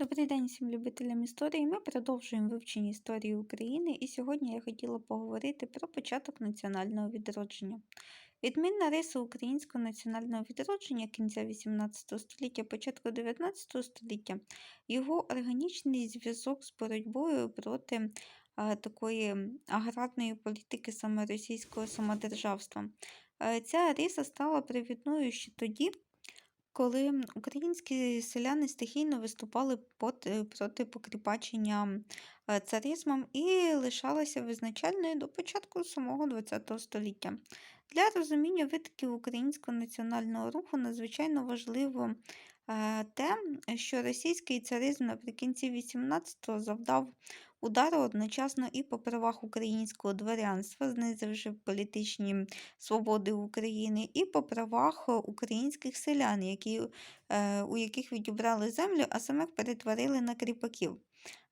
Добрий день всім любителям історії. Ми продовжуємо вивчення історії України, і сьогодні я хотіла поговорити про початок національного відродження. Відмінна риса українського національного відродження кінця XVIII століття, початку XIX століття, його органічний зв'язок з боротьбою проти а, такої аграрної політики саме російського самодержавства. Е, Ця риса стала привідною ще тоді, коли українські селяни стихійно виступали проти покріпачення е, царизмом і лишалися визначальною до початку самого ХХ століття. Для розуміння витоків українського національного руху надзвичайно важливо е, те, що російський царизм наприкінці XVIII завдав удару одночасно і по правах українського дворянства, знизивши політичні свободи України, і по правах е, українських селян, які, е, у яких відібрали землю, а самих перетворили на кріпаків.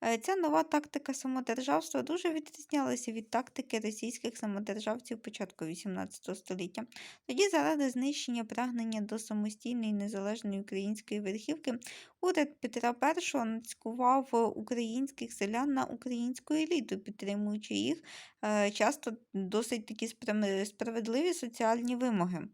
Е, Ця нова тактика самодержавства дуже відрізнялася від тактики російських самодержавців початку XVIII століття. Тоді, заради знищення прагнення до самостійної незалежної української верхівки, уряд Петра І нацькував українських селян на українську еліту, підтримуючи їх е, часто досить такі справедливі соціальні вимоги.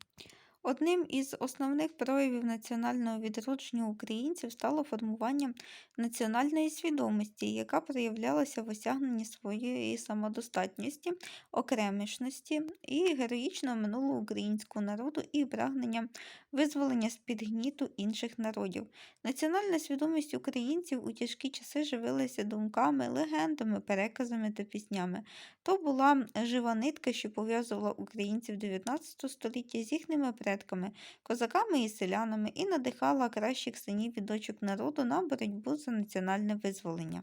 Одним із основних проявів національного відродження українців стало формування національної свідомості, яка проявлялася в осягненні своєї самодостатності, окремішності і героїчного минулого українського народу і прагнення визволення з-під гніту інших народів. Національна свідомість українців у тяжкі часи живилася думками, легендами, переказами та піснями. То була жива нитка, що пов'язувала українців 19 століття з їхніми предками, козаками і селянами, і надихала кращих синів і дочок народу на боротьбу за національне визволення.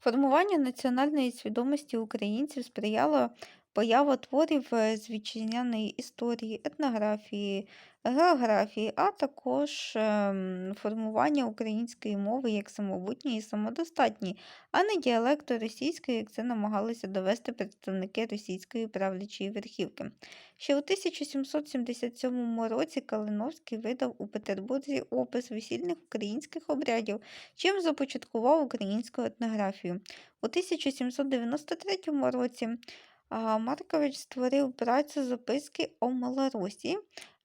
Формуванню національної свідомості українців сприяла поява творів е, з вітчизняної історії, етнографії, географії, а також ем, формування української мови як самобутньої і самодостатньої, а не діалекту російської, як це намагалися довести представники російської правлячої верхівки. Ще у 1777 році Калиновський видав у Петербурзі опис весільних українських обрядів, чим започаткував українську етнографію. У 1793 році Маркович створив працю записки о Малоросії,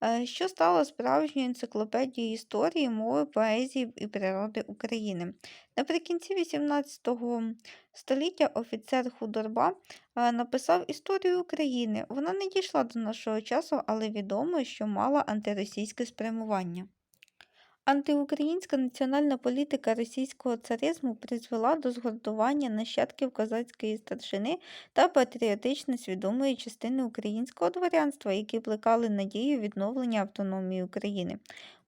е, що стало справжньою енциклопедією історії, мови, поезії і природи України. Наприкінці XVIII століття офіцер Худорба е, написав історію України. Вона не дійшла до нашого часу, але відомо, що мала антиросійське спрямування. Антиукраїнська національна політика російського царизму призвела до згуртування нащадків козацької старшини та патріотично свідомої частини українського дворянства, які плекали надію відновлення автономії України.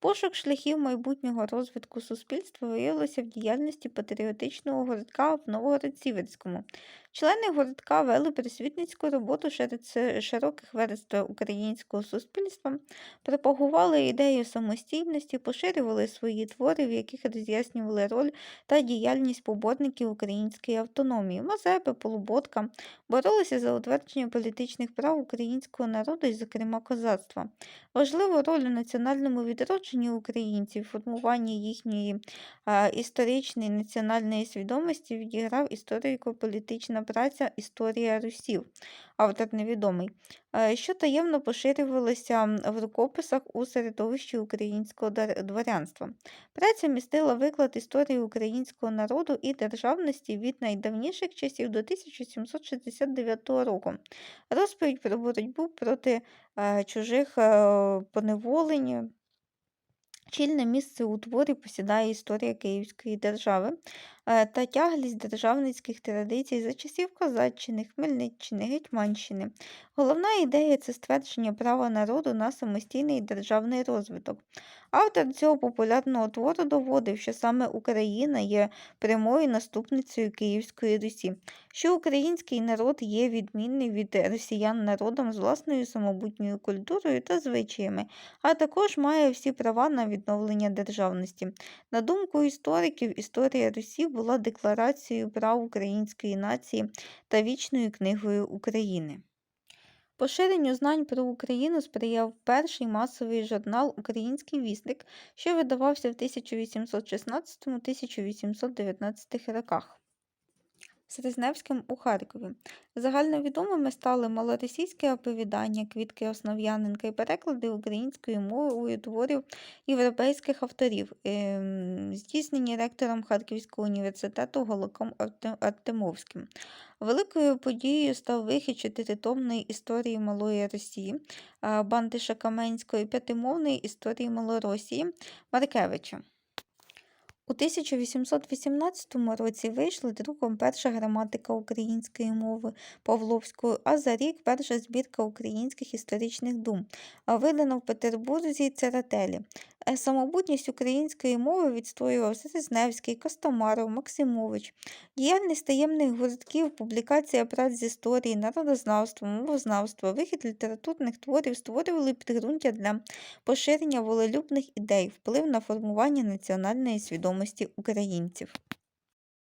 Пошук шляхів майбутнього розвитку суспільства виявилося в діяльності патріотичного гуртка в Новгород-Сіверському. Члени гуртка вели просвітницьку роботу серед широких верств українського суспільства, пропагували ідею самостійності, поширювали свої твори, в яких роз'яснювали роль та діяльність поборників української автономії, Мазепи, Полуботка, боролися за утвердження політичних прав українського народу і, зокрема, козацтва. Важливу роль у національному відродженні українців, формуванні їхньої історичної національної свідомості відіграв історико-політична праця Історія Русів, автор невідомий, що таємно поширювалося в рукописах у середовищі українського дворянства. Праця містила виклад історії українського народу і державності від найдавніших часів до 1769 року, розповідь про боротьбу проти чужих поневолень. Чільне місце у творі посідає історія Київської держави та тяглість державницьких традицій за часів Козаччини, Хмельниччини, Гетьманщини. Головна ідея це ствердження права народу на самостійний державний розвиток. Автор цього популярного твору доводив, що саме Україна є прямою наступницею Київської Русі, що український народ є відмінний від росіян народом з власною самобутньою культурою та звичаями, а також має всі права на відновлення державності. На думку істориків, історія Русі була декларацією прав української нації та вічною книгою України. Поширенню знань про Україну сприяв перший масовий журнал Український вісник, що видавався в 1816-1819 роках. Срезневським у Харкові. Загальновідомими стали малоросійське оповідання Квітки Основ'яненка і переклади українською мовою творів європейських авторів, ем, здійснені ректором Харківського університету Голоком Артемовським. Великою подією став вихід чотиритомної історії Малої Росії а, Бантиша Каменської, п'ятимовної історії Малоросії Маркевича. У 1818 році вийшла друком перша граматика української мови Павловської, а за рік перша збірка українських історичних дум, видана в Петербурзі Церетелі. Е, Самобутність української мови відстоював Срезневський, Костомаров, Максимович. Діяльність таємних гуртків, публікація праць з історії, народознавства, мовознавства, вихід літературних творів створювали підґрунтя для поширення волелюбних ідей, вплив на формування національної свідомості українців.